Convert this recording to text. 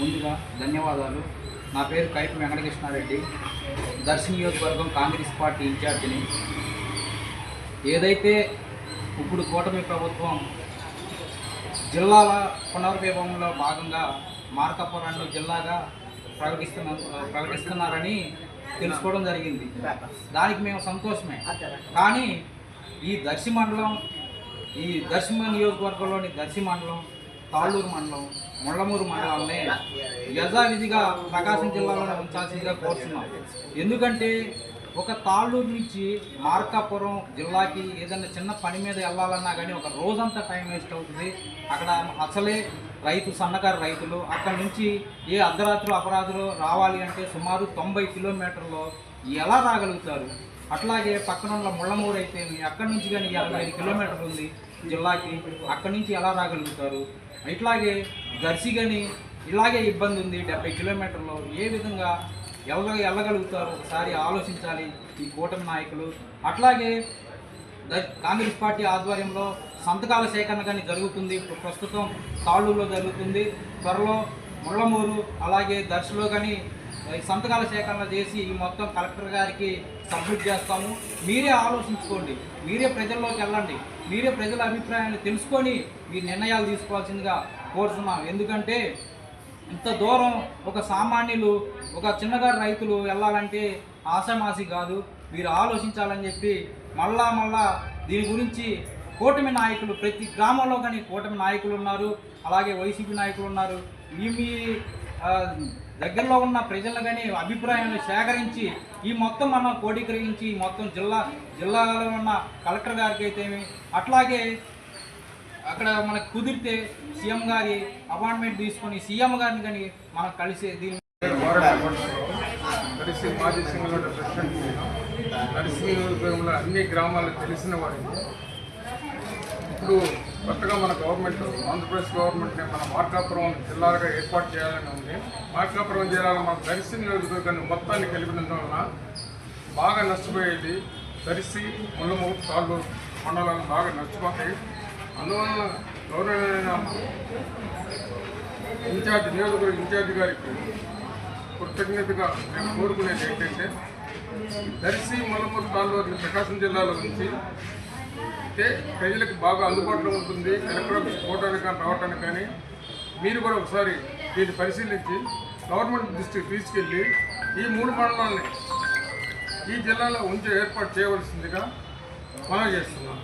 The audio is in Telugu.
ముందుగా ధన్యవాదాలు. నా పేరు కైపు వెంకటకృష్ణారెడ్డి. దర్శి నియోజకవర్గం కాంగ్రెస్ పార్టీ ఇన్ఛార్జిని. ఏదైతే ఇప్పుడు కూటమి ప్రభుత్వం జిల్లాల పునర్విభాగంలో భాగంగా మార్కాపురాన్ని జిల్లాగా ప్రకటిస్తున్న ప్రకటిస్తున్నారని తెలుసుకోవడం జరిగింది. దానికి మేము సంతోషమే. కానీ ఈ దర్శి మండలం ఈ దర్శి నియోజకవర్గంలోని దర్శి మండలం తాళ్ళూరు మండలం ముళ్ళమూరు మండలాన్ని యథావిధిగా ప్రకాశం జిల్లాలో ఉంచాల్సిందిగా కోరుతున్నాం. ఎందుకంటే ఒక తాళ్ళూరు నుంచి మార్కాపురం జిల్లాకి ఏదైనా చిన్న పని మీద వెళ్ళాలన్నా కానీ ఒక రోజంతా టైం వేస్ట్ అవుతుంది. అక్కడ అసలే రైతు సన్నకారు రైతులు అక్కడ నుంచి ఏ అర్ధరాత్రులు అపరాధులు రావాలి అంటే సుమారు తొంభై కిలోమీటర్లు ఎలా రాగలుగుతారు? అట్లాగే పక్కన ఉన్న ముళ్ళమూరు అయితే అక్కడి నుంచి కానీ ఇరవై ఐదు కిలోమీటర్లు ఉంది జిల్లాకి అక్కడి నుంచి ఎలా రాగలుగుతారు? ఇట్లాగే దర్శి కానీ ఇలాగే ఇబ్బంది ఉంది డెబ్బై కిలోమీటర్లు ఏ విధంగా వెళ్ళ వెళ్ళగలుగుతారు ఒకసారి ఆలోచించాలి ఈ కూటమి నాయకులు. అట్లాగే కాంగ్రెస్ పార్టీ ఆధ్వర్యంలో సంతకాల సేకరణ కానీ జరుగుతుంది. ప్రస్తుతం తాళ్ళూరులో జరుగుతుంది. త్వరలో ముళ్ళమూరు అలాగే దర్శలో కానీ సంతకాల సేకరణ చేసి ఈ మొత్తం కలెక్టర్ గారికి సబ్మిట్ చేస్తాము. మీరే ఆలోచించుకోండి. మీరే ప్రజల్లోకి వెళ్ళండి. మీరే ప్రజల అభిప్రాయాన్ని తెలుసుకొని మీ నిర్ణయాలు తీసుకోవాల్సిందిగా కోరుతున్నాం. ఎందుకంటే ఇంత దూరం ఒక సామాన్యులు ఒక చిన్నగారు రైతులు వెళ్ళాలంటే ఆశామాసి కాదు. మీరు ఆలోచించాలని చెప్పి మళ్ళా మళ్ళా దీని గురించి కూటమి నాయకులు ప్రతి గ్రామంలో కానీ కూటమి నాయకులు ఉన్నారు అలాగే వైసీపీ నాయకులు ఉన్నారు. మీ మీ దగ్గరలో ఉన్న ప్రజలను కానీ అభిప్రాయాన్ని సేకరించి ఈ మొత్తం మనం కోడీకరించి ఈ మొత్తం జిల్లా జిల్లాలో ఉన్న కలెక్టర్ గారికి అయితేమి అట్లాగే అక్కడ మనకు కుదిరితే సీఎం గారి అపాయింట్మెంట్ తీసుకొని సీఎం గారిని కానీ మనం కలిసి దీని కలిసి మాజీ సింగల్ ప్రెసిడెంట్ కలిసి అన్ని గ్రామాలకు తెలిసిన వాడిని. ఇప్పుడు కొత్తగా మన గవర్నమెంట్ ఆంధ్రప్రదేశ్ గవర్నమెంట్ని మన మార్కాపురం జిల్లాలుగా ఏర్పాటు చేయాలని ఉంది. మార్కాపురం జిల్లాలో మన దర్శి నియోజకవర్గాన్ని మొత్తాన్ని కలిపినందువలన బాగా నష్టపోయేది దర్శి ముళ్ళమూరు తాళ్ళు మండలాలు బాగా నష్టపోతాయి. అందువలన గౌరవమైన ఇన్ఛార్జ్ నియోజకవర్గ ఇన్ఛార్జ్ గారికి కృతజ్ఞతగా మేము కోరుకునేది ఏంటంటే దర్శి మలమూరు తాలూరు ప్రకాశం జిల్లాలో నుంచి అయితే ప్రజలకు బాగా అందుబాటులో ఉంటుంది. ఎలక్ట్రానిక్స్ పోవటానికి పోవడానికి కానీ రావడానికి కానీ మీరు కూడా ఒకసారి దీన్ని పరిశీలించి గవర్నమెంట్ దృష్టికి తీసుకెళ్ళి ఈ మూడు మండలాన్ని ఈ జిల్లాలో ఉంచే ఏర్పాటు చేయవలసిందిగా మనం చేస్తున్నాం